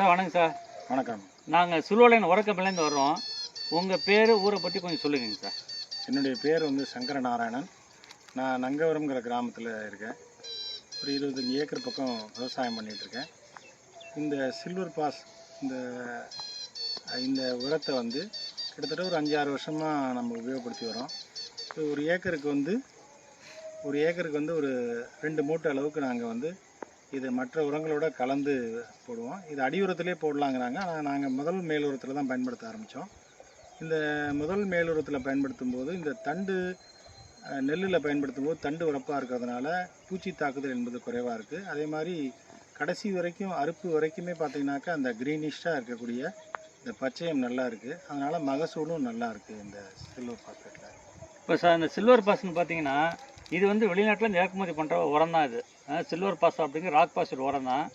Sir வணக்கம் sir. வணக்கம். நாங்கள் சுல்வலைன் உறக்கப்பிலேருந்து வர்றோம். உங்கள் பேர் ஊரை பற்றி கொஞ்சம் சொல்லுங்க சார். என்னுடைய பேர் வந்து சங்கர நாராயணன் நான் நங்கவரம்ங்கிற கிராமத்தில் இருக்கேன். ஒரு இருபத்தஞ்சி ஏக்கர் பக்கம் விவசாயம் பண்ணிட்டு இருக்கேன். இந்த சில்வர் பாஸ் இந்த இந்த உரத்தை வந்து கிட்டத்தட்ட ஒரு அஞ்சாறு வருஷமாக நம்ம உபயோகப்படுத்தி வரோம் ஒரு ஏக்கருக்கு வந்து ஒரு ஏக்கருக்கு வந்து ஒரு ரெண்டு மூட்டை அளவுக்கு நாங்கள் வந்து இது மற்ற உரங்களோட கலந்து போடுவோம். இது அடி உரத்திலே போடலாங்கிறாங்க. ஆனால் நாங்கள் முதல் மேல் உரத்தில் தான் பயன்படுத்த ஆரம்பித்தோம் இந்த முதல் மேல் உரத்தில் பயன்படுத்தும் போது இந்த தண்டு நெல்லில் பயன்படுத்தும் போது தண்டு உரப்பாக இருக்கிறதுனால பூச்சி தாக்குதல் என்பது குறைவாக இருக்குது அதே மாதிரி கடைசி வரைக்கும் அறுப்பு வரைக்குமே பார்த்தீங்கன்னாக்கா அந்த க்ரீனிஷாக இருக்கக்கூடிய இந்த பச்சையம் நல்லா இருக்குது அதனால் மகசூலும் நல்லா இருக்குது இந்த சில்வர் பாஸ்கெட்டில் இப்போ சார் இந்த சில்வர் பாஸ்ன்னு பார்த்தீங்கன்னா இது வந்து வெளிநாட்டில் இறக்குமதி பண்ணுற உரம் தான் இது சில்வர் பாஸ் அப்படிங்கிற ராக் பாஸ்ட் உரம் தான்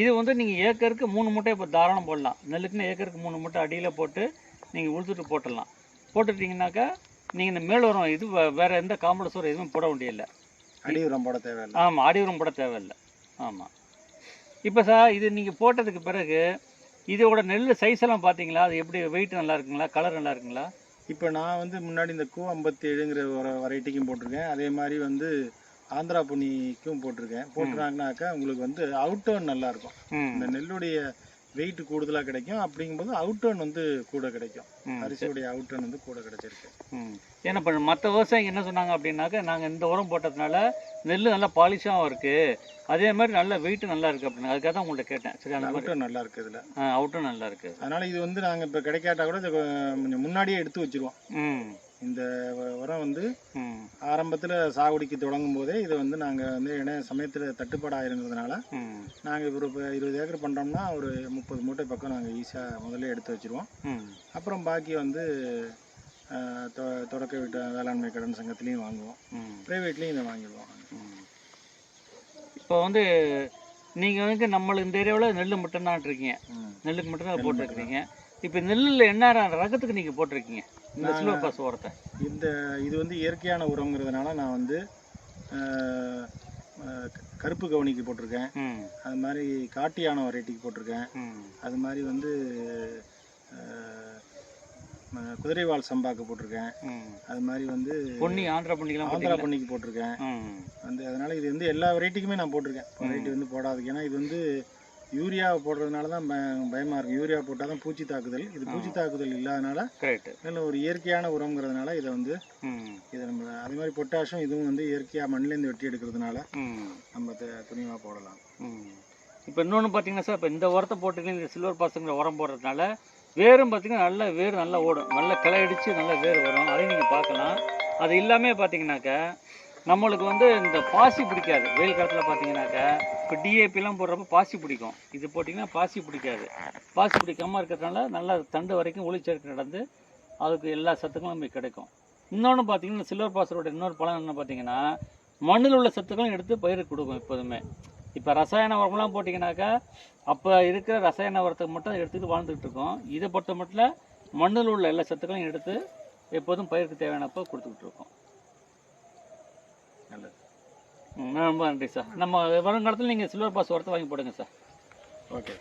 இது வந்து நீங்கள் ஏக்கருக்கு மூணு மூட்டை இப்போ தாராளம் போடலாம். நெல்லுக்குன்னு ஏக்கருக்கு மூணு மூட்டை அடியில் போட்டு நீங்கள் உளுத்துட்டு போட்டுடலாம். போட்டுட்டிங்கனாக்கா நீங்கள் இந்த மேல் உரம் இது வேற எந்த காம்பளஸ் உரம் எதுவும் போட வேண்டியதில்லை. அடி உரம் போட தேவையில்லை. ஆமாம் அடி உரம் போட தேவையில்லை. ஆமாம் இப்போ சார் இது நீங்கள் போட்டதுக்கு பிறகு இதோட நெல் சைஸ் எல்லாம் பார்த்தீங்களா அது எப்படி வெயிட் நல்லா இருக்குங்களா? கலர் நல்லா இருக்குங்களா? இப்போ நான் வந்து முன்னாடி இந்த கூ ஐம்பத்தி ஏழுங்கிற ஒரு வெரைட்டிக்கும் போட்டிருக்கேன். அதே மாதிரி வந்து ஆந்திரா பொன்னிக்கும் போட்டிருக்கேன். போட்டுறாங்கனாக்கா உங்களுக்கு வந்து அவுட் டர்ன் நல்லா இருக்கும். ம். இந்த நெல்லுடைய வெயிட் கூடுதலாக கிடைக்கும். அப்படிங்கும்போது அவுட் டர்ன் வந்து கூட கிடைக்கும். அரிசியுடைய அவுட் டர்ன் வந்து கூட கிடைச்சிருக்கு. ஏன்னா இப்போ மற்ற விவசாயிங்க என்ன சொன்னாங்க அப்படின்னாக்கா நாங்கள் இந்த உரம் போட்டதுனால நெல் நல்லா பாலிஷாகவும் இருக்குது அதே மாதிரி நல்ல வெயிட் நல்லா இருக்குது அப்படின்னு அதுக்காக தான் உங்கள்கிட்ட கேட்டேன். சரி அந்த நல்லா இருக்குது இதில். அவுட்டும் நல்லா இருக்குது அதனால இது வந்து நாங்கள் இப்போ கிடைக்காட்டா கூட கொஞ்சம் முன்னாடியே எடுத்து வச்சிருவோம். இந்த உரம் வந்து ஆரம்பத்தில் சாகுடிக்கு தொடங்கும் போதே இதை வந்து நாங்கள் வந்து இட சமயத்தில் தட்டுப்பாடாக இருந்ததுனால நாங்கள் ஒரு இப்போ இருபது ஏக்கர் பண்ணுறோம்னா ஒரு முப்பது மூட்டை பக்கம் நாங்கள் ஈஸியாக முதல்ல எடுத்து வச்சிருவோம். அப்புறம் பாக்கி வந்து தொடக்க வீட்டு வேளாண்மை கடன் சங்கத்துலேயும் வாங்குவோம். ப்ரைவேட்லேயும் இதை வாங்கிடுவோம். இப்போ வந்து நீங்கள் வந்து நம்மளுக்கு இந்த ஏரியாவில் நெல் மட்டும்தான் இருக்கீங்க. நெல்லுக்கு மட்டும்தான் நெல் போட்டிருக்கீங்க. இப்போ நெல்லில் என்ன ரகத்துக்கு நீங்கள் போட்டிருக்கீங்க? இந்த சில்வர் பாஸ் உரத்தை இந்த இது வந்து இயற்கையான உரங்கிறதுனால நான் வந்து கருப்பு கவுனிக்கு போட்டிருக்கேன். அது மாதிரி காட்டு யானை வெரைட்டிக்கு போட்டிருக்கேன். அது மாதிரி வந்து குதிரைவால் சம்பாக்கு போட்டிருக்கேன். அது மாதிரி வந்து பொன்னி ஆந்திரா பொன்னிக்கெல்லாம் ஆந்திரா? பண்ணிக்கு போட்டிருக்கேன். வந்து அதனால இது வந்து எல்லா வெரைட்டிக்குமே நான் போட்டிருக்கேன். வெரைட்டி வந்து போடாதுக்கு ஏன்னா இது வந்து யூரியா போடுறதுனால தான் பய- பயமா இருக்கு. யூரியா போட்டால் தான் பூச்சி தாக்குதல். இது பூச்சி தாக்குதல் இல்லாதனால கரெக்டு நல்ல ஒரு இயற்கையான உரங்கிறதுனால இதை வந்து இதை நம்ம அதே மாதிரி பொட்டாஷும் இதுவும் வந்து இயற்கையாக மண்ணிலேருந்து வெட்டி எடுக்கிறதுனால நம்ம துணிவாக போடலாம். இப்போ இன்னொன்று பார்த்தீங்கன்னா சார் இப்போ இந்த உரத்தை போட்டுட்டு இந்த சில்வர் பாசுங்கிற உரம் போடுறதுனால வேரும் பார்த்தீங்கன்னா நல்ல வேர் நல்லா ஓடும். நல்ல களை அடித்து நல்ல வேர் வரும். அதையும் நீங்கள் பார்க்கலாம். அது இல்லாமல் பார்த்தீங்கன்னாக்கா நம்மளுக்கு வந்து இந்த பாசி பிடிக்காது. வெயில் காலத்தில் பார்த்தீங்கன்னாக்கா இப்போ டிஏபிலாம் போடுறப்ப பாசி பிடிக்கும். இது போட்டிங்கன்னா பாசி பிடிக்காது. பாசி பிடிக்காமல் இருக்கிறதுனால நல்லா தண்டு வரைக்கும் ஒளிச்சேர்க்கை நடந்து அதுக்கு எல்லா சத்துக்களும் நமக்கு கிடைக்கும். இன்னொன்று பார்த்தீங்கன்னா சில்வர் பாசரோட இன்னொரு பலன் என்ன பார்த்தீங்கன்னா மண்ணில் உள்ள சத்துக்களும் எடுத்து பயிருக்கு கொடுக்கும் எப்போதுமே. இப்போ ரசாயன உரம்லாம் போட்டிங்கனாக்கா அப்போ இருக்கிற ரசாயன உரத்தை மட்டும் எடுத்துக்கிட்டு வாழ்ந்துக்கிட்டு இருக்கோம். இதை பொறுத்த மட்டும் மண்ணில் உள்ள எல்லா சத்துக்களையும் எடுத்து எப்போதும் பயிருக்கு தேவையானப்போ கொடுத்துக்கிட்டு இருக்கோம். நல்லது. ரொம்ப நன்றி சார். நம்ம வருங்காலத்தில் நீங்கள் சில்வர் பாஸ் ஒருத்த வாங்கி போடுங்க சார். ஓகே.